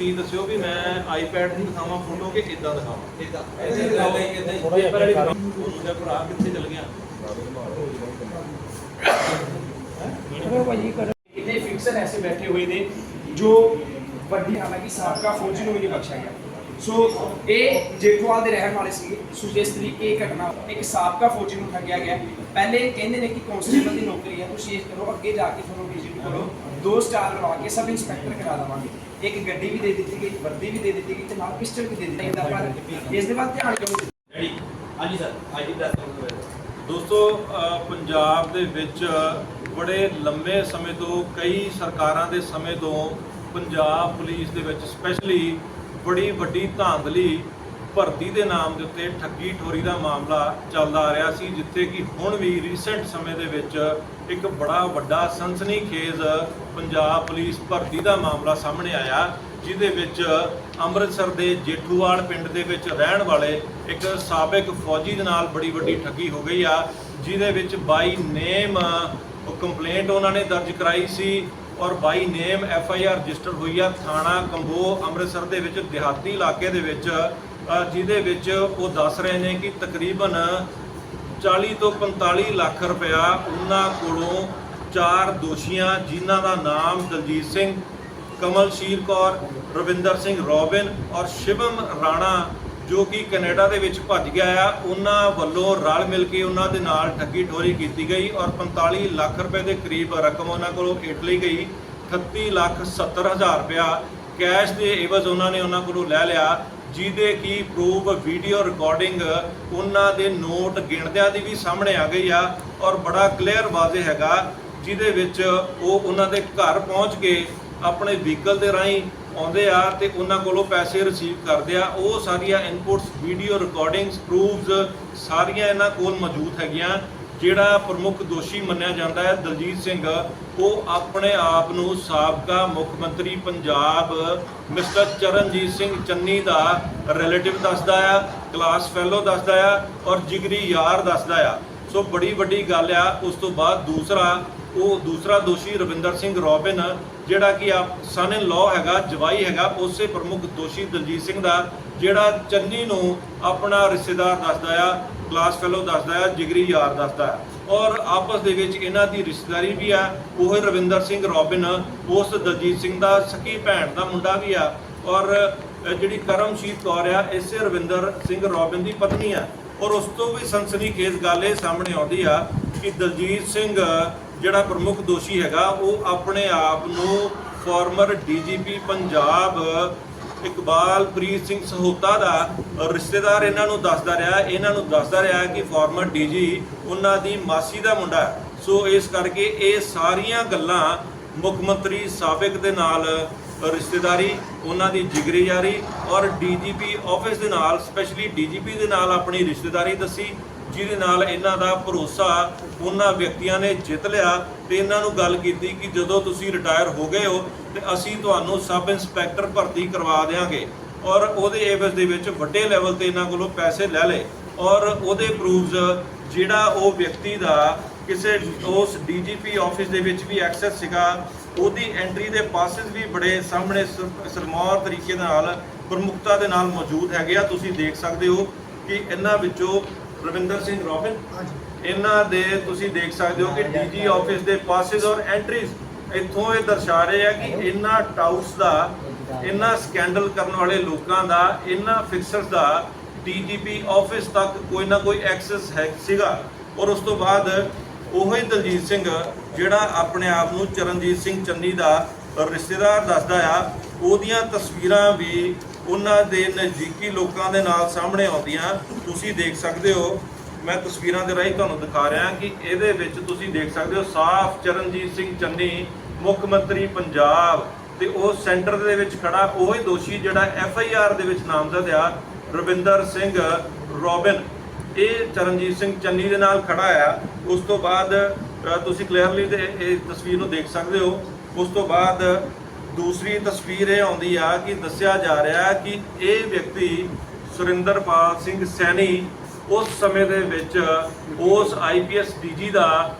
ਚੀਜ਼ ਦੱਸਿਓ ਵੀ ਮੈਂ ਆਈਪੈਡ ਦੀ ਦਿਖਾਵਾਂ ਫੋਟੋ ਕਿ ਇਦਾਂ ਦਿਖਾਵਾਂ? ਇਦਾਂ ਐਸੇ ਦਿਖਾਓ ਇਦਾਂ ਥੋੜਾ ਜਿਹਾ ਪਹਿਲੇ ਦੂਜਾ ਭਰਾ ਕਿੱਥੇ ਚਲ ਗਿਆ? ਹੈ ਭਾਈ ਕਰ ਕਿਤੇ ਫਿਕਸਰ ਐਸੇ ਬੈਠੇ ਹੋਏ ਨੇ ਜੋ ਵੱਡੀ ਹਾਲਾਂਕਿ ਸਾਬਕਾ ਫੌਜੀ ਨੂੰ ਵੀ ਬਖਸ਼ਿਆ ਗਿਆ। ਸੋ ਇਹ ਜੇਠਵਾਲ ਦੇ ਰਹਿਣ ਵਾਲੇ ਸੀਗੇ ਸੁਜੇਸ਼ ਤਰੀ ਇਹ ਘਟਨਾ। ਇੱਕ ਸਾਬਕਾ ਫੌਜੀ ਨੂੰ ਠੱਗਿਆ ਗਿਆ। ਪਹਿਲੇ ਕਹਿੰਦੇ ਨੇ ਕਿ ਕਨਸਟੇਬਲ ਦੀ ਨੌਕਰੀ ਹੈ ਤੁਸੀਂ ਇਹ ਕਰੋ ਅੱਗੇ ਜਾ ਕੇ ਤੁਹਾਨੂੰ ਵਿਜ਼ਿਟ ਕਰੋ ਦੋ ਸਟਾਰ ਲਵਾ ਕੇ ਸਬ ਇੰਸਪੈਕਟਰ ਕਰਾ ਦਵਾਂਗੇ। ਇੱਕ ਗੱਡੀ ਵੀ ਦੇ ਦਿੱਤੀ ਗਈ, ਵਰਦੀ ਵੀ ਦੇ ਦਿੱਤੀ ਗਈ ਤੇ ਨਾਲ ਪਿਸਟਲ ਵੀ ਦੇ ਦਿੱਤਾ ਜਾਂਦਾ ਪਰ ਇਸ ਦੇ ਵੱਲ ਧਿਆਨ ਕਿਉਂ ਰੈਡੀ ਹਾਂਜੀ ਸਰ ਅੱਜ ਦਾ ਦੋਸਤੋ ਪੰਜਾਬ ਦੇ ਵਿੱਚ ਬੜੇ ਲੰਬੇ ਸਮੇਂ ਤੋਂ, ਕਈ ਸਰਕਾਰਾਂ ਦੇ ਸਮੇਂ ਤੋਂ ਪੰਜਾਬ ਪੁਲਿਸ ਦੇ ਵਿੱਚ ਸਪੈਸ਼ਲੀ ਬੜੀ ਵੱਡੀ ਧਾਂਦਲੀ ਭਰਤੀ ਦੇ ਨਾਮ ਦੇ ਉੱਤੇ ਠੱਗੀ ਠੋਰੀ ਦਾ ਮਾਮਲਾ ਚੱਲਦਾ ਆ ਰਿਹਾ ਸੀ, ਜਿੱਥੇ ਕਿ ਹੁਣ ਵੀ ਰੀਸੈਂਟ ਸਮੇਂ ਦੇ ਵਿੱਚ ਇੱਕ ਬੜਾ ਵੱਡਾ ਸਨਸਨੀਖੇਜ਼ ਪੰਜਾਬ ਪੁਲਿਸ ਭਰਤੀ ਦਾ ਮਾਮਲਾ ਸਾਹਮਣੇ ਆਇਆ, ਜਿਹਦੇ ਵਿੱਚ ਅੰਮ੍ਰਿਤਸਰ ਦੇ ਜੇਠੂਵਾਲ ਪਿੰਡ ਦੇ ਵਿੱਚ ਰਹਿਣ ਵਾਲੇ ਇੱਕ ਸਾਬਕ ਫੌਜੀ ਦੇ ਨਾਲ ਬੜੀ ਵੱਡੀ ਠੱਗੀ ਹੋ ਗਈ ਆ, ਜਿਹਦੇ ਵਿੱਚ ਬਾਈ ਨੇਮ ਕੰਪਲੇਂਟ ਉਹਨਾਂ ਨੇ ਦਰਜ ਕਰਾਈ ਸੀ ਔਰ by name F I R register ਹੋਈ ਆ, ਥਾਣਾ ਕੰਬੋ ਅੰਮ੍ਰਿਤਸਰ ਦੇ ਵਿੱਚ, ਦਿਹਾਤੀ ਇਲਾਕੇ ਦੇ ਵਿੱਚ ਜਿਹਦੇ ਵਿੱਚ ਉਹ ਦੱਸ ਰਹੇ ਨੇ ਕਿ ਤਕਰੀਬਨ 40 ਤੋਂ 45 ਲੱਖ ਰੁਪਇਆ ਉਹਨਾਂ ਕੋਲੋਂ ਚਾਰ ਦੋਸ਼ੀਆਂ, ਜਿਨ੍ਹਾਂ ਦਾ ਨਾਮ ਦਲਜੀਤ ਸਿੰਘ, ਕਮਲਸ਼ੀਰ ਕੌਰ, ਰਵਿੰਦਰ ਸਿੰਘ ਰੋਬਿਨ ਔਰ ਸ਼ਿਵਮ ਰਾਣਾ, ਜੋ ਕਿ ਕੈਨੇਡਾ ਦੇ ਵਿੱਚ ਭੱਜ ਗਿਆ ਆ, ਉਹਨਾਂ ਵੱਲੋਂ ਰਲ ਮਿਲ ਕੇ ਉਹਨਾਂ ਦੇ ਨਾਲ ਠੱਗੀ ਠੋਰੀ ਕੀਤੀ ਗਈ ਔਰ 45 ਲੱਖ ਰੁਪਏ ਦੇ ਕਰੀਬ ਰਕਮ ਉਹਨਾਂ ਕੋਲੋਂ ਇਟਲੀ ਗਈ। 38 ਲੱਖ 70 ਹਜ਼ਾਰ ਰੁਪਇਆ ਕੈਸ਼ ਦੇ ਇਵਜ਼ ਉਹਨਾਂ ਨੇ ਉਹਨਾਂ ਕੋਲੋਂ ਲੈ ਲਿਆ। ਜਿਹਦੇ ਕੀ ਪ੍ਰੂਫ ਵੀਡੀਓ ਰਿਕਾਰਡਿੰਗ ਉਹਨਾਂ ਦੇ ਨੋਟ ਗਿਣਦਿਆਂ ਦੀ ਵੀ ਸਾਹਮਣੇ ਆ ਗਈ ਆ ਔਰ ਬੜਾ ਕਲੀਅਰ ਵਾਜ਼ੇ ਹੈਗਾ, ਜਿਹਦੇ ਵਿੱਚ ਉਹ ਉਹਨਾਂ ਦੇ ਘਰ ਪਹੁੰਚ ਕੇ ਆਪਣੇ ਵਹੀਕਲ ਦੇ ਰਾਹੀਂ ਆਉਂਦੇ ਆ ਤੇ ਉਹਨਾਂ ਕੋਲੋਂ ਪੈਸੇ ਰਿਸੀਵ ਕਰਦੇ ਆ। ਉਹ ਸਾਰੀਆਂ ਇਨਪੁਟਸ ਵੀਡੀਓ ਰਿਕਾਰਡਿੰਗਸ ਪ੍ਰੂਫਸ ਸਾਰੀਆਂ ਇਹਨਾਂ ਕੋਲ ਮੌਜੂਦ ਹੈਗੀਆਂ। ਜਿਹੜਾ ਪ੍ਰਮੁੱਖ ਦੋਸ਼ੀ ਮੰਨਿਆ ਜਾਂਦਾ ਹੈ, ਦਲਜੀਤ ਸਿੰਘ, ਉਹ ਆਪਣੇ ਆਪ ਨੂੰ ਸਾਬਕਾ ਮੁੱਖ ਮੰਤਰੀ ਪੰਜਾਬ ਮਿਸਟਰ ਚਰਨਜੀਤ ਸਿੰਘ ਚੰਨੀ ਦਾ ਰਿਲੇਟਿਵ ਦੱਸਦਾ ਆ ਕਲਾਸ ਫੈਲੋ ਦੱਸਦਾ ਆ ਔਰ ਜਿਗਰੀ ਯਾਰ ਦੱਸਦਾ ਆ। ਸੋ ਬੜੀ ਵੱਡੀ ਗੱਲ ਆ, ਉਸ ਤੋਂ ਬਾਅਦ ਦੂਸਰਾ, ਉਹ ਦੂਸਰਾ ਦੋਸ਼ੀ ਰਵਿੰਦਰ ਸਿੰਘ ਰੋਬਿਨ, ਜਿਹੜਾ ਕਿ ਆਪ ਸਨ ਇਨ ਲਾਅ ਹੈਗਾ, ਜਵਾਈ ਹੈਗਾ, ਉਸੇ ਪ੍ਰਮੁੱਖ ਦੋਸ਼ੀ ਦਲਜੀਤ ਸਿੰਘ ਦਾ, ਜਿਹੜਾ ਚੰਨੀ ਨੂੰ ਆਪਣਾ ਰਿਸ਼ਤੇਦਾਰ ਦੱਸਦਾ ਆ। ਕਲਾਸ ਫੈਲੋ ਦੱਸਦਾ ਆ, ਜਿਗਰੀ ਯਾਰ ਦੱਸਦਾ ਆ। ਔਰ ਆਪਸ ਦੇ ਵਿੱਚ ਇਹਨਾਂ ਦੀ ਰਿਸ਼ਤੇਦਾਰੀ ਵੀ ਆ, ਉਹ ਰਵਿੰਦਰ ਸਿੰਘ ਰੋਬਿਨ, ਉਸ ਦਲਜੀਤ ਸਿੰਘ ਦਾ ਸਕੀ ਭੈਣ ਦਾ ਮੁੰਡਾ ਵੀ ਆ। ਔਰ ਜਿਹੜੀ ਕਰਮਸ਼ੀਤ ਕੌਰ ਆ, ਇਸੇ ਰਵਿੰਦਰ ਸਿੰਘ ਰੋਬਿਨ ਦੀ ਪਤਨੀ ਆ। ਔਰ ਉਸ ਤੋਂ ਵੀ ਸਨਸਨੀਖੇਜ਼ ਗੱਲ ਇਹ ਸਾਹਮਣੇ ਆਉਂਦੀ ਆ ਕਿ ਦਲਜੀਤ ਸਿੰਘ, ਜਿਹੜਾ ਪ੍ਰਮੁੱਖ ਦੋਸ਼ੀ ਹੈਗਾ, ਉਹ ਆਪਣੇ ਆਪ ਨੂੰ ਫਾਰਮਰ ਡੀਜੀਪੀ ਪੰਜਾਬ ਇਕਬਾਲਪ੍ਰੀਤ ਸਿੰਘ ਸਹੋਤਾ ਦਾ ਰਿਸ਼ਤੇਦਾਰ ਇਹਨਾਂ ਨੂੰ ਦੱਸਦਾ ਰਿਹਾ, ਇਹਨਾਂ ਨੂੰ ਦੱਸਦਾ ਰਿਹਾ ਕਿ ਫਾਰਮਰ ਡੀਜੀ ਉਹਨਾਂ ਦੀ ਮਾਸੀ ਦਾ ਮੁੰਡਾ ਸੋ ਇਸ ਕਰਕੇ ਇਹ ਸਾਰੀਆਂ ਗੱਲਾਂ ਮੁੱਖ ਮੰਤਰੀ ਸਾਬਕ ਦੇ ਨਾਲ ਰਿਸ਼ਤੇਦਾਰੀ, ਉਹਨਾਂ ਦੀ ਜਿਗਰੀ ਯਾਰੀ ਔਰ ਡੀਜੀਪੀ ਆਫਿਸ ਦੇ ਨਾਲ ਸਪੈਸ਼ਲੀ ਡੀਜੀਪੀ ਦੇ ਨਾਲ ਆਪਣੀ ਰਿਸ਼ਤੇਦਾਰੀ ਦੱਸੀ। ਜਿਹਦੇ ਨਾਲ ਇਹਨਾਂ ਦਾ ਭਰੋਸਾ ਉਹਨਾਂ ਵਿਅਕਤੀਆਂ ਨੇ ਜਿੱਤ ਲਿਆ ਤੇ ਇਹਨਾਂ ਨੂੰ ਗੱਲ ਕੀਤੀ ਕਿ ਜਦੋਂ ਤੁਸੀਂ ਰਿਟਾਇਰ ਹੋ ਗਏ ਹੋ ਤੇ ਅਸੀਂ ਤੁਹਾਨੂੰ ਸਬ ਇੰਸਪੈਕਟਰ ਭਰਤੀ ਕਰਵਾ ਦੇਵਾਂਗੇ ਔਰ ਉਹਦੇ ਏਵਜ਼ ਦੇ ਵਿੱਚ ਵੱਡੇ ਲੈਵਲ ਤੇ ਇਹਨਾਂ ਕੋਲੋਂ ਪੈਸੇ ਲੈ ਲਏ। ਔਰ ਉਹਦੇ ਪ੍ਰੂਫਸ ਜਿਹੜਾ ਉਹ ਵਿਅਕਤੀ ਦਾ ਕਿਸੇ ਉਸ ਡੀਜੀਪੀ ਆਫਿਸ ਦੇ ਵਿੱਚ ਵੀ ਐਕਸੈਸ ਸੀਗਾ, ਉਹਦੀ ਐਂਟਰੀ ਦੇ ਪਾਸਿਸ ਵੀ ਬੜੇ ਸਾਹਮਣੇ ਸਰ- ਸਰਮੌਰ ਤਰੀਕੇ ਨਾਲ, ਪ੍ਰਮੁਖਤਾ ਦੇ ਨਾਲ ਮੌਜੂਦ ਹੈਗੇ ਆ। ਤੁਸੀਂ ਦੇਖ ਸਕਦੇ ਹੋ ਕਿ ਇਹਨਾਂ ਵਿੱਚੋਂ ਰਵਿੰਦਰ ਸਿੰਘ ਰੋਬਿਨ ਇਹਨਾਂ ਦੇ ਤੁਸੀਂ ਦੇਖ ਸਕਦੇ ਹੋ ਕਿ ਡੀਜੀ ਆਫਿਸ ਦੇ ਪਾਸਿਸ ਔਰ ਐਂਟਰੀਜ਼ ਇੱਥੋਂ ਇਹ ਦਰਸਾ ਰਹੇ ਆ ਕਿ ਇਹਨਾਂ ਟਾਊਟਸ ਦਾ ਇਹਨਾਂ ਸਕੈਂਡਲ ਕਰਨ ਵਾਲੇ ਲੋਕਾਂ ਦਾ ਇਹਨਾਂ ਫਿਕਸਰਸ ਦਾ ਡੀਜੀਪੀ ਆਫਿਸ ਤੱਕ ਕੋਈ ਨਾ ਕੋਈ ਐਕਸੈਸ ਹੈ ਸੀਗਾ। ਔਰ ਉਸ ਤੋਂ ਬਾਅਦ ਉਹੀ ਦਲਜੀਤ ਸਿੰਘ ਜਿਹੜਾ ਆਪਣੇ ਆਪ ਨੂੰ ਚਰਨਜੀਤ ਸਿੰਘ ਚੰਨੀ ਦਾ ਰਿਸ਼ਤੇਦਾਰ ਦੱਸਦਾ ਆ ਉਹਦੀਆਂ ਤਸਵੀਰਾਂ ਵੀ ਉਹਨਾਂ ਦੇ ਨਜ਼ਦੀਕੀ ਲੋਕਾਂ ਦੇ ਨਾਲ ਸਾਹਮਣੇ ਆਉਂਦੀਆਂ ਤੁਸੀਂ ਦੇਖ ਸਕਦੇ ਹੋ, ਮੈਂ ਤਸਵੀਰਾਂ ਦੇ ਰਾਹੀਂ ਤੁਹਾਨੂੰ ਦਿਖਾ ਰਿਹਾ ਕਿ ਇਹਦੇ ਵਿੱਚ ਤੁਸੀਂ ਦੇਖ ਸਕਦੇ ਹੋ ਸਾਫ਼ ਚਰਨਜੀਤ ਸਿੰਘ ਚੰਨੀ, ਮੁੱਖ ਮੰਤਰੀ ਪੰਜਾਬ ਤੇ ਉਹ ਸੈਂਟਰ ਦੇ ਵਿੱਚ ਖੜਾ, ਉਹ ਹੀ ਦੋਸ਼ੀ ਜਿਹੜਾ ਐਫ ਆਈ ਆਰ ਦੇ ਵਿੱਚ ਨਾਮਜ਼ਦ ਆ, ਰਵਿੰਦਰ ਸਿੰਘ ਰੋਬਿਨ। ਇਹ ਚਰਨਜੀਤ ਸਿੰਘ ਚੰਨੀ ਦੇ ਨਾਲ ਖੜਾ ਆ। ਉਸ ਤੋਂ ਬਾਅਦ ਤੁਸੀਂ ਕਲੀਅਰਲੀ ਇਹ ਤਸਵੀਰ ਨੂੰ ਦੇਖ ਸਕਦੇ ਹੋ। ਉਸ ਤੋਂ ਬਾਅਦ ਦੂਸਰੀ ਤਸਵੀਰ ਇਹ ਆਉਂਦੀ ਆ ਕਿ ਦੱਸਿਆ ਜਾ ਰਿਹਾ ਕਿ ਇਹ ਵਿਅਕਤੀ ਸੁਰਿੰਦਰਪਾਲ ਸਿੰਘ ਸੈਣੀ ਉਸ ਸਮੇਂ ਦੇ ਵਿੱਚ ਉਸ ਆਈਪੀਐਸ ਡੀਜੀ ਦਾ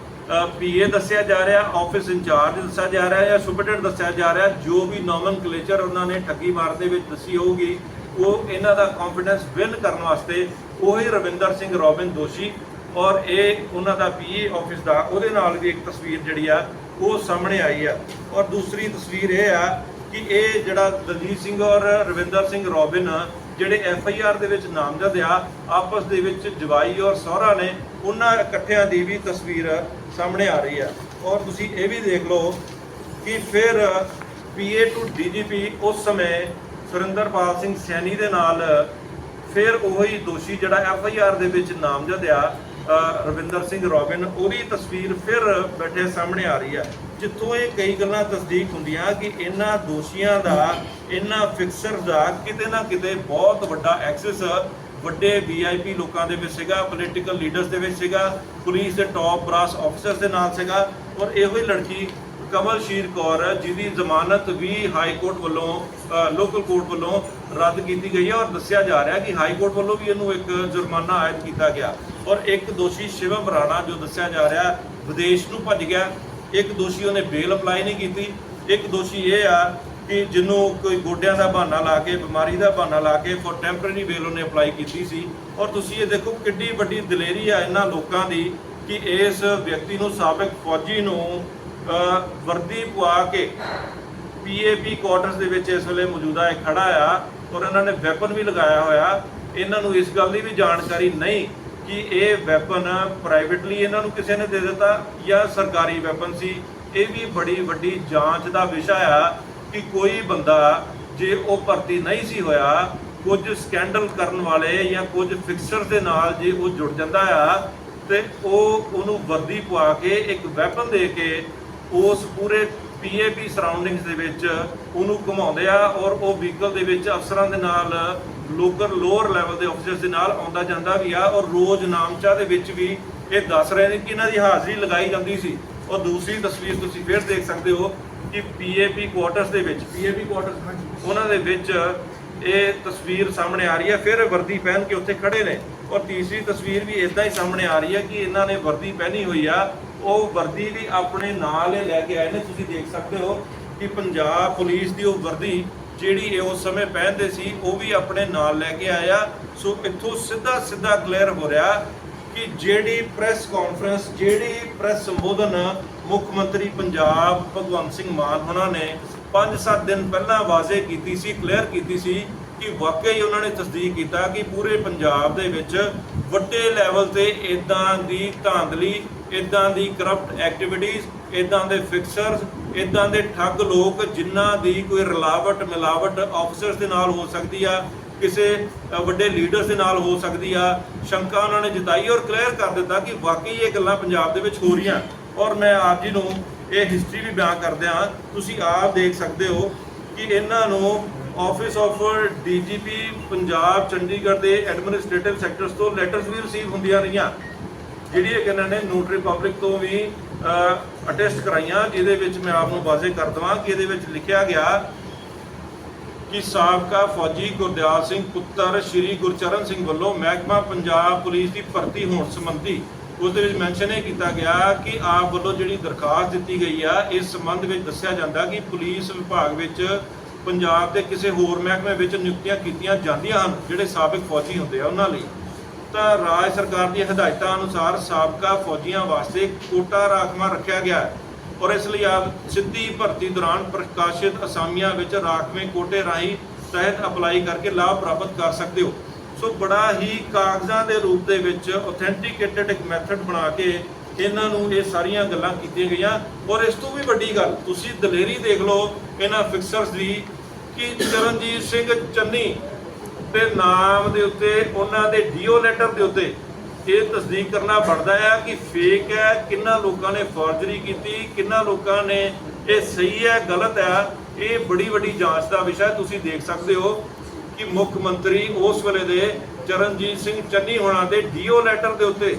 ਪੀਏ ਦੱਸਿਆ ਜਾ ਰਿਹਾ, ਆਫਿਸ ਇੰਚਾਰਜ ਦੱਸਿਆ ਜਾ ਰਿਹਾ ਜਾਂ ਸੁਪਰਡੈਂਟ ਦੱਸਿਆ ਜਾ ਰਿਹਾ, ਜੋ ਵੀ ਨੋਮਨਕਲੇਚਰ ਉਹਨਾਂ ਨੇ ਠੱਗੀ ਮਾਰ ਦੇ ਵਿੱਚ ਦੱਸੀ ਹੋਊਗੀ, ਉਹ ਇਹਨਾਂ ਦਾ ਕੰਫੀਡੈਂਸ ਵਿਨ ਕਰਨ ਵਾਸਤੇ ਉਹੀ ਰਵਿੰਦਰ ਸਿੰਘ ਰੋਬਿਨ ਦੋਸ਼ੀ ਔਰ ਇਹ ਉਹਨਾਂ ਦਾ ਪੀਏ ਆਫਿਸ ਦਾ, ਉਹਦੇ ਨਾਲ ਵੀ ਇੱਕ ਤਸਵੀਰ ਜਿਹੜੀ ਆ ਉਹ ਸਾਹਮਣੇ ਆਈ ਆ। ਔਰ ਦੂਸਰੀ ਤਸਵੀਰ ਇਹ ਆ ਕਿ ਇਹ ਜਿਹੜਾ ਦਲਜੀਤ ਸਿੰਘ ਔਰ ਰਵਿੰਦਰ ਸਿੰਘ ਰੋਬਿਨ ਜਿਹੜੇ ਐਫ ਆਈ ਆਰ ਦੇ ਵਿੱਚ ਨਾਮਜ਼ਦ ਆ, ਆਪਸ ਦੇ ਵਿੱਚ ਜਵਾਈ ਔਰ ਸਹੁਰਾ ਨੇ, ਉਹਨਾਂ ਇਕੱਠਿਆਂ ਦੀ ਵੀ ਤਸਵੀਰ ਸਾਹਮਣੇ ਆ ਰਹੀ ਆ। ਔਰ ਤੁਸੀਂ ਇਹ ਵੀ ਦੇਖ ਲਓ ਕਿ ਫਿਰ ਪੀਏ ਟੂ ਡੀਜੀਪੀ ਉਸ ਸਮੇਂ ਸੁਰਿੰਦਰਪਾਲ ਸਿੰਘ ਸੈਣੀ ਦੇ ਨਾਲ ਫਿਰ ਉਹੀ ਦੋਸ਼ੀ ਜਿਹੜਾ ਐਫ ਆਈ ਆਰ ਦੇ ਵਿੱਚ ਨਾਮਜ਼ਦ ਆ ਰਵਿੰਦਰ ਸਿੰਘ ਰੋਬਿਨ ਉਹਦੀ ਤਸਵੀਰ ਫਿਰ ਬੈਠੇ ਸਾਹਮਣੇ ਆ ਰਹੀ ਹੈ, ਜਿੱਥੋਂ ਇਹ ਕਈ ਗੱਲਾਂ ਤਸਦੀਕ ਹੁੰਦੀਆਂ ਕਿ ਇਹਨਾਂ ਦੋਸ਼ੀਆਂ ਦਾ, ਇਹਨਾਂ ਫਿਕਸਰ ਦਾ ਕਿਤੇ ਨਾ ਕਿਤੇ ਬਹੁਤ ਵੱਡਾ ਐਕਸੈਸ ਵੱਡੇ ਵੀਆਈਪੀ ਲੋਕਾਂ ਦੇ ਵਿੱਚ ਸੀਗਾ ਪੋਲੀਟੀਕਲ ਲੀਡਰਸ ਦੇ ਵਿੱਚ ਸੀਗਾ, ਪੁਲਿਸ ਦੇ ਟੌਪ ਬ੍ਰਾਸ ਆਫੀਸਰਸ ਦੇ ਨਾਲ ਸੀਗਾ ਔਰ ਇਹੋ ਹੀ ਲੜਕੀ ਕਮਲਸ਼ੀਰ ਕੌਰ, ਜਿਹਦੀ ਜ਼ਮਾਨਤ ਵੀ ਹਾਈ ਕੋਰਟ ਵੱਲੋਂ ਲੋਕਲ ਕੋਰਟ ਵੱਲੋਂ ਰੱਦ ਕੀਤੀ ਗਈ ਹੈ ਔਰ ਦੱਸਿਆ ਜਾ ਰਿਹਾ ਕਿ ਹਾਈ ਕੋਰਟ ਵੱਲੋਂ ਵੀ ਇਹਨੂੰ ਇੱਕ ਜੁਰਮਾਨਾ ਆਇਦ ਕੀਤਾ ਗਿਆ। ਔਰ ਇੱਕ ਦੋਸ਼ੀ ਸ਼ਿਵਮ ਰਾਣਾ ਜੋ ਦੱਸਿਆ ਜਾ ਰਿਹਾ ਵਿਦੇਸ਼ ਨੂੰ ਭੱਜ ਗਿਆ। ਇੱਕ ਦੋਸ਼ੀ ਉਹਨੇ ਬੇਲ ਅਪਲਾਈ ਨਹੀਂ ਕੀਤੀ। ਇੱਕ ਦੋਸ਼ੀ ਇਹ ਆ ਕਿ ਜਿਹਨੂੰ ਕੋਈ ਗੋਡਿਆਂ ਦਾ ਬਹਾਨਾ ਲਾ ਕੇ, ਬਿਮਾਰੀ ਦਾ ਬਹਾਨਾ ਲਾ ਕੇ ਫॉर ਟੈਂਪਰੇਰੀ ਬੇਲ ਉਹਨੇ ਅਪਲਾਈ ਕੀਤੀ ਸੀ। ਔਰ ਤੁਸੀਂ ਇਹ ਦੇਖੋ ਕਿੱਡੀ ਵੱਡੀ ਦਲੇਰੀ ਆ ਇਹਨਾਂ ਲੋਕਾਂ ਦੀ ਕਿ ਇਸ ਵਿਅਕਤੀ ਨੂੰ ਸਾਬਕ ਫੌਜੀ ਨੂੰ ਵਰਦੀ ਪਵਾ ਕੇ ਪੀਏਪੀ ਕੁਆਟਰਸ ਦੇ ਵਿੱਚ ਇਸ ਵੇਲੇ ਮੌਜੂਦਾ ਇਹ ਖੜਾ ਆ। ਔਰ ਇਹਨਾਂ ਨੇ ਵੈਪਨ ਵੀ ਲਗਾਇਆ ਹੋਇਆ। ਇਹਨਾਂ ਨੂੰ ਇਸ ਗੱਲ ਦੀ ਵੀ ਜਾਣਕਾਰੀ ਨਹੀਂ ਕਿ ਇਹ ਵੈਪਨ ਪ੍ਰਾਈਵੇਟਲੀ ਇਹਨਾਂ ਨੂੰ ਕਿਸੇ ਨੇ ਦੇ ਦਿੱਤਾ ਜਾਂ ਸਰਕਾਰੀ ਵੈਪਨ ਸੀ। ਇਹ ਵੀ ਬੜੀ ਵੱਡੀ ਜਾਂਚ ਦਾ ਵਿਸ਼ਾ ਆ ਕਿ ਕੋਈ ਬੰਦਾ ਜੇ ਉਹ ਭਰਤੀ ਨਹੀਂ ਸੀ ਹੋਇਆ, ਕੁਝ ਸਕੈਂਡਲ ਕਰਨ ਵਾਲੇ ਜਾਂ ਕੁਝ ਫਿਕਸਰ ਦੇ ਨਾਲ ਜੇ ਉਹ ਜੁੜ ਜਾਂਦਾ ਆ, ਤੇ ਉਹ ਉਹਨੂੰ ਵਰਦੀ ਪਵਾ ਕੇ ਇੱਕ ਵੈਪਨ ਦੇ ਕੇ ਉਸ ਪੂਰੇ ਪੀਏਪੀ ਸਰਾਊਂਡਿੰਗਸ ਦੇ ਵਿੱਚ ਉਹਨੂੰ ਘੁਮਾਉਂਦੇ ਆ ਔਰ ਉਹ ਵਹੀਕਲ ਦੇ ਵਿੱਚ ਅਫਸਰਾਂ ਦੇ ਨਾਲ ਲੋਕਲ ਲੋਅਰ ਲੈਵਲ ਦੇ ਅਫਸਰਸ ਦੇ ਨਾਲ ਆਉਂਦਾ ਜਾਂਦਾ ਵੀ ਆ ਔਰ ਰੋਜ਼ ਨਾਮਚਾ ਦੇ ਵਿੱਚ ਵੀ ਇਹ ਦੱਸ ਰਹੇ ਨੇ ਕਿ ਇਹਨਾਂ ਦੀ ਹਾਜ਼ਰੀ ਲਗਾਈ ਜਾਂਦੀ ਸੀ। ਔਰ ਦੂਸਰੀ ਤਸਵੀਰ ਤੁਸੀਂ ਫਿਰ ਦੇਖ ਸਕਦੇ ਹੋ ਕਿ ਪੀਏਪੀ ਕੁਆਟਰਸ ਦੇ ਵਿੱਚ ਪੀਏਪੀ ਕੁਆਟਰਸ ਉਹਨਾਂ ਦੇ ਵਿੱਚ ਇਹ ਤਸਵੀਰ ਸਾਹਮਣੇ ਆ ਰਹੀ ਹੈ। ਫਿਰ ਵਰਦੀ ਪਹਿਨ ਕੇ ਉੱਥੇ ਖੜੇ ਨੇ। ਔਰ ਤੀਸਰੀ ਤਸਵੀਰ ਵੀ ਇਦਾਂ ਹੀ ਸਾਹਮਣੇ ਆ ਰਹੀ ਹੈ ਕਿ ਇਹਨਾਂ ਨੇ ਵਰਦੀ ਪਹਿਨੀ ਹੋਈ ਆ। ਉਹ ਵਰਦੀ ਵੀ ਆਪਣੇ ਨਾਲ ਲੈ ਕੇ ਆਏ ਨੇ। ਤੁਸੀਂ ਦੇਖ ਸਕਦੇ ਹੋ ਕਿ ਪੰਜਾਬ ਪੁਲਿਸ ਦੀ ਉਹ ਵਰਦੀ ਜਿਹੜੀ ਇਹ ਉਸ ਸਮੇਂ ਪਹਿਨਦੇ ਸੀ, ਉਹ ਵੀ ਆਪਣੇ ਨਾਲ ਲੈ ਕੇ ਆਇਆ। ਸੋ ਇੱਥੋਂ ਸਿੱਧਾ ਸਿੱਧਾ ਕਲੀਅਰ ਹੋ ਰਿਹਾ ਕਿ ਜਿਹੜੀ ਪ੍ਰੈਸ ਕਾਨਫਰੰਸ ਜਿਹੜੀ ਪ੍ਰੈਸ ਸੰਬੋਧਨ ਮੁੱਖ ਮੰਤਰੀ ਪੰਜਾਬ ਭਗਵੰਤ ਸਿੰਘ ਮਾਨ ਉਹਨਾਂ ਨੇ 5-7 ਦਿਨ ਪਹਿਲਾਂ ਵਾਅਦੇ ਕੀਤੀ ਸੀ ਕਲੀਅਰ ਕੀਤੀ ਸੀ ਕਿ ਵਾਕਈ ਉਹਨਾਂ ਨੇ ਤਸਦੀਕ ਕੀਤਾ ਕਿ ਪੂਰੇ ਪੰਜਾਬ ਦੇ ਵਿੱਚ ਵੱਡੇ ਲੈਵਲ ਤੇ ਇਦਾਂ ਦੀ ਧਾਂਦਲੀ ਇਦਾਂ ਦੀ ਕਰਪਟ ਐਕਟੀਵਿਟੀਜ਼ ਇਦਾਂ ਦੇ ਫਿਕਸਰਸ ਇਦਾਂ ਦੇ ਠੱਗ ਲੋਕ ਜਿਨ੍ਹਾਂ ਦੀ ਕੋਈ ਰਲਾਵਟ ਮਿਲਾਵਟ ਆਫੀਸਰਸ ਦੇ ਨਾਲ ਹੋ ਸਕਦੀ ਆ, ਕਿਸੇ ਵੱਡੇ ਲੀਡਰਸ ਦੇ ਨਾਲ ਹੋ ਸਕਦੀ ਆ, ਸ਼ੰਕਾ ਉਹਨਾਂ ਨੇ ਜਤਾਈ ਔਰ ਕਲੀਅਰ ਕਰ ਦਿੱਤਾ ਕਿ ਵਾਕਈ ਇਹ ਗੱਲਾਂ ਪੰਜਾਬ ਦੇ ਵਿੱਚ ਹੋ ਰਹੀਆਂ। ਔਰ ਮੈਂ ਆਪ ਜੀ ਨੂੰ ਇਹ ਹਿਸਟਰੀ ਵੀ ਬਿਆਨ ਕਰਦਿਆਂ ਤੁਸੀਂ ਆਪ ਦੇਖ ਸਕਦੇ ਹੋ ਕਿ ਇਹਨਾਂ ਨੂੰ office of DGP Punjab, Chandigarh ਦੇ ਐਡਮਿਨਿਸਟ੍ਰੇਟਿਵ ਸੈਕਟਰਸ ਤੋਂ ਲੈਟਰਸ ਵੀ ਰਿਸੀਵ ਹੁੰਦੀਆਂ ਰਹੀਆਂ। ਜਿਹੜੀ ਇਹ ਇਹਨਾਂ ਨੇ ਨੋਟਰੀ ਪਬਲਿਕ ਤੋਂ ਵੀ ਅਟੈਸਟ ਕਰਾਈਆਂ, ਜਿਹਦੇ ਵਿੱਚ ਮੈਂ ਆਪ ਨੂੰ ਵਾਜ਼ੇ ਕਰ ਦਵਾਂ ਕਿ ਇਹਦੇ ਵਿੱਚ ਲਿਖਿਆ ਗਿਆ ਕਿ ਸਾਬਕਾ ਫੌਜੀ ਗੁਰਦਿਆਲ ਸਿੰਘ ਪੁੱਤਰ ਸ਼੍ਰੀ ਗੁਰਚਰਨ ਸਿੰਘ ਵੱਲੋਂ ਮਹਿਕਮਾ ਪੰਜਾਬ ਪੁਲਿਸ ਦੀ ਭਰਤੀ ਹੋਣ ਸੰਬੰਧੀ ਉਸ ਦੇ ਵਿੱਚ ਮੈਂਸ਼ਨ ਇਹ ਕੀਤਾ ਗਿਆ ਕਿ ਆਪ ਵੱਲੋਂ ਜਿਹੜੀ ਦਰਖਾਸਤ ਦਿੱਤੀ ਗਈ ਆ, ਇਸ ਸੰਬੰਧ ਵਿੱਚ ਦੱਸਿਆ ਜਾਂਦਾ ਕਿ ਪੁਲਿਸ ਵਿਭਾਗ ਵਿੱਚ ਪੰਜਾਬ ਦੇ ਕਿਸੇ ਹੋਰ ਮਹਿਕਮੇ ਵਿੱਚ ਨਿਯੁਕਤੀਆਂ ਕੀਤੀਆਂ ਜਾਂਦੀਆਂ ਹਨ, ਜਿਹੜੇ ਸਾਬਕ ਫੌਜੀ ਹੁੰਦੇ ਆ ਉਹਨਾਂ ਲਈ। ਤਾਂ ਰਾਜ ਸਰਕਾਰ ਦੀਆਂ ਹਦਾਇਤਾਂ ਅਨੁਸਾਰ ਸਾਬਕਾ ਫੌਜੀਆਂ ਵਾਸਤੇ ਕੋਟਾ ਰਾਖਵਾਂ ਰੱਖਿਆ ਗਿਆ ਹੈ ਔਰ ਇਸ ਲਈ ਆਪ ਸਿੱਧੀ ਭਰਤੀ ਦੌਰਾਨ ਪ੍ਰਕਾਸ਼ਿਤ ਅਸਾਮੀਆਂ ਵਿੱਚ ਰਾਖਵੇਂ ਕੋਟੇ ਰਾਹੀਂ ਤਹਿਤ ਅਪਲਾਈ ਕਰਕੇ ਲਾਭ ਪ੍ਰਾਪਤ ਕਰ ਸਕਦੇ ਹੋ। ਸੋ ਬੜਾ ਹੀ ਕਾਗਜ਼ਾਂ ਦੇ ਰੂਪ ਦੇ ਵਿੱਚ ਆਥੈਂਟੀਕੇਟਡ ਇੱਕ ਮੈਥਡ ਬਣਾ ਕੇ ਇਹਨਾਂ ਨੂੰ ਇਹ ਸਾਰੀਆਂ ਗੱਲਾਂ ਕੀਤੀਆਂ ਗਈਆਂ। ਔਰ ਇਸ ਤੋਂ ਵੀ ਵੱਡੀ ਗੱਲ, ਤੁਸੀਂ ਦਲੇਰੀ ਦੇਖ ਲਓ ਇਹਨਾਂ ਫਿਕਸਰਸ ਦੀ ਕਿ ਚਰਨਜੀਤ ਸਿੰਘ ਚੰਨੀ ਤੇ ਨਾਮ ਦੇ ਉੱਤੇ, ਉਹਨਾਂ ਦੇ ਡੀਓ ਲੈਟਰ ਦੇ ਉੱਤੇ ਇਹ ਤਸਦੀਕ ਕਰਨਾ ਬਣਦਾ ਹੈ ਕਿ ਫੇਕ ਹੈ, ਕਿੰਨਾ ਲੋਕਾਂ ਨੇ ਫੋਰਜਰੀ ਕੀਤੀ, ਕਿੰਨਾ ਲੋਕਾਂ ਨੇ ਇਹ ਸਹੀ ਹੈ, ਗਲਤ ਹੈ, ਇਹ ਬੜੀ ਵੱਡੀ ਜਾਂਚ ਦਾ ਵਿਸ਼ਾ ਤੁਸੀਂ ਦੇਖ ਸਕਦੇ ਹੋ ਕਿ ਮੁੱਖ ਮੰਤਰੀ ਉਸ ਵੇਲੇ ਦੇ ਚਰਨਜੀਤ ਸਿੰਘ ਚੰਨੀ ਹੋਣਾ ਦੇ ਡੀਓ ਲੈਟਰ ਦੇ ਉੱਤੇ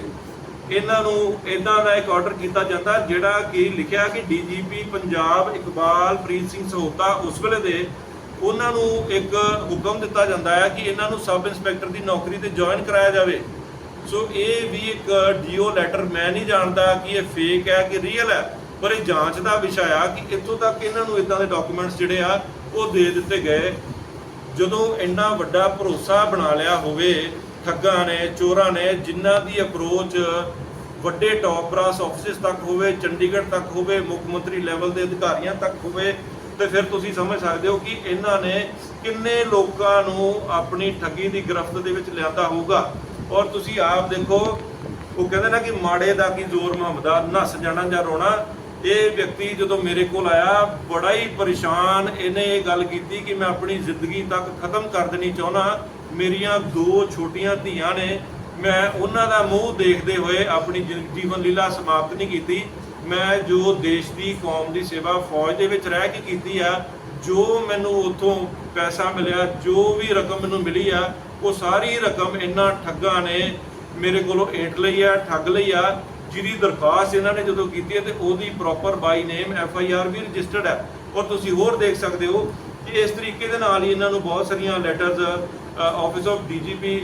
ਇਹਨਾਂ ਨੂੰ ਇਦਾਂ ਦਾ ਇੱਕ ਆਰਡਰ ਕੀਤਾ ਜਾਂਦਾ, ਜਿਹੜਾ ਕਿ ਲਿਖਿਆ ਕਿ ਡੀਜੀਪੀ ਪੰਜਾਬ ਇਕਬਾਲ ਪ੍ਰੀਤ ਸਿੰਘ ਸਹੋਤਾ ਉਸ ਵੇਲੇ ਦੇ ਉਹਨਾਂ ਨੂੰ ਇੱਕ ਹੁਕਮ ਦਿੱਤਾ ਜਾਂਦਾ ਹੈ ਕਿ ਇਹਨਾਂ ਨੂੰ ਸਬ ਇੰਸਪੈਕਟਰ ਦੀ ਨੌਕਰੀ ਤੇ ਜੁਆਇਨ ਕਰਾਇਆ ਜਾਵੇ। ਸੋ ਇਹ ਵੀ ਇੱਕ ਡੀਓ ਲੈਟਰ ਮੈਂ ਨਹੀਂ ਜਾਣਦਾ ਕਿ ਇਹ ਫੇਕ ਹੈ ਕਿ ਰੀਅਲ ਹੈ, ਪਰ ਇਹ ਜਾਂਚ ਦਾ ਵਿਸ਼ਾ ਆ ਕਿ ਇੱਥੋਂ ਤੱਕ ਇਹਨਾਂ ਨੂੰ ਇਦਾਂ ਦੇ ਡਾਕੂਮੈਂਟਸ ਜਿਹੜੇ ਆ, ਉਹ ਦੇ ਦਿੱਤੇ ਗਏ। ਜਦੋਂ ਇੰਨਾ ਵੱਡਾ ਭਰੋਸਾ ਬਣਾ ਲਿਆ ਹੋਵੇ, ਠੱਗਾਂ ਨੇ, ਚੋਰਾਂ ਨੇ, ਜਿਨ੍ਹਾਂ ਦੀ ਅਪਰੋਚ ਵੱਡੇ ਟੌਪ ਬਰਾਸ ਆਫਿਸਿਸ ਤੱਕ ਹੋਵੇ, ਚੰਡੀਗੜ੍ਹ ਤੱਕ ਹੋਵੇ, ਮੁੱਖ ਮੰਤਰੀ ਲੈਵਲ ਦੇ ਅਧਿਕਾਰੀਆਂ ਤੱਕ ਹੋਵੇ ਤੇ ਫਿਰ ਤੁਸੀਂ ਸਮਝ ਸਕਦੇ ਹੋ ਕਿ ਇਹਨਾਂ ਨੇ ਕਿੰਨੇ ਲੋਕਾਂ ਨੂੰ ਆਪਣੀ ਠੱਗੀ ਦੀ ਗ੍ਰਿਫਤ ਦੇ ਵਿੱਚ ਲਿਆਂਦਾ ਹੋਊਗਾ। ਔਰ ਤੁਸੀਂ ਆਪ ਦੇਖੋ, ਉਹ ਕਹਿੰਦੇ ਨਾ ਕਿ ਮਾੜੇ ਦਾ ਕੀ ਜ਼ੋਰ ਮੁਹੰਮਦਾ ਨੱਸ ਜਾਣਾ ਜਾਂ ਰੋਣਾ, ਇਹ ਵਿਅਕਤੀ ਜਦੋਂ ਮੇਰੇ ਕੋਲ ਆਇਆ, ਬੜਾ ਹੀ ਪਰੇਸ਼ਾਨ ਇਹਨੇ ਇਹ ਗੱਲ ਕੀਤੀ ਕਿ ਮੈਂ ਆਪਣੀ ਜ਼ਿੰਦਗੀ ਤੱਕ ਖਤਮ ਕਰ ਦੇਣੀ ਚਾਹੁੰਦਾ। ਮੇਰੀਆਂ ਦੋ ਛੋਟੀਆਂ ਧੀਆਂ ਨੇ, ਮੈਂ ਉਹਨਾਂ ਦਾ ਮੂੰਹ ਦੇਖਦੇ ਹੋਏ ਆਪਣੀ ਜੀਵਨ ਲੀਲਾ ਸਮਾਪਤ ਨਹੀਂ ਕੀਤੀ। ਮੈਂ ਜੋ ਦੇਸ਼ ਦੀ ਕੌਮ ਦੀ ਸੇਵਾ ਫੌਜ ਦੇ ਵਿੱਚ ਰਹਿ ਕੇ ਕੀਤੀ ਆ, ਜੋ ਮੈਨੂੰ ਉਥੋਂ ਪੈਸਾ ਮਿਲਿਆ, ਜੋ ਵੀ ਰਕਮ ਮੈਨੂੰ ਮਿਲੀ ਆ, ਉਹ ਸਾਰੀ ਰਕਮ ਇਹਨਾਂ ਠੱਗਾਂ ਨੇ ਮੇਰੇ ਕੋਲੋਂ ਏਟ ਲਈ ਆ, ਠੱਗ ਲਈ ਆ, ਜਿਹਦੀ ਦਰਖਾਸਤ ਇਹਨਾਂ ਨੇ ਜਦੋਂ ਕੀਤੀ ਹੈ ਤੇ ਉਹਦੀ proper by name F I R we registered ਹੈ ਔਰ ਤੁਸੀਂ ਹੋਰ ਦੇਖ ਸਕਦੇ ਹੋ ਕਿ ਇਸ ਤਰੀਕੇ ਦੇ ਨਾਲ ਹੀ ਇਹਨਾਂ ਨੂੰ ਬਹੁਤ ਸਾਰੀਆਂ letters office of DGP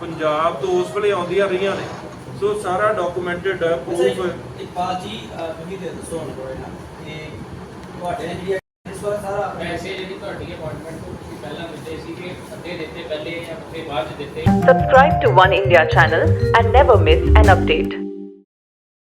Punjab ਤੋਂ ਉਸ ਵੇਲੇ ਆਉਂਦੀਆਂ ਰਹੀਆਂ ਨੇ। ਸੋ ਸਾਰਾ ਡਾਕੂਮੈਂਟਡ ਪ੍ਰੂਫ ਇਕਬਾਲ ਜੀ ਤੁਸੀਂ ਤੇ ਦੱਸੋ ਹੁਣ ਥੋੜ੍ਹਾ ਜਿਹਾ ਕਿ ਤੁਹਾਡੇ ਨੇ ਜਿਹੜੀ ਇਸ ਵਾਰ ਸਾਰਾ ਵੈਸੇ ਜਿਹੜੀ ਤੁਹਾਡੀ ਅਪਾਇੰਟਮੈਂਟ ਤੋਂ ਤੁਸੀਂ ਪਹਿਲਾਂ ਦਿੱਤੇ ਸੀਗੇ ਅੱਧੇ ਦਿੱਤੇ ਪਹਿਲੇ ਜਾਂ ਅੱਧੇ ਬਾਅਦ ਚ ਦਿੱਤੇ। Subscribe to One India channel and never miss an update.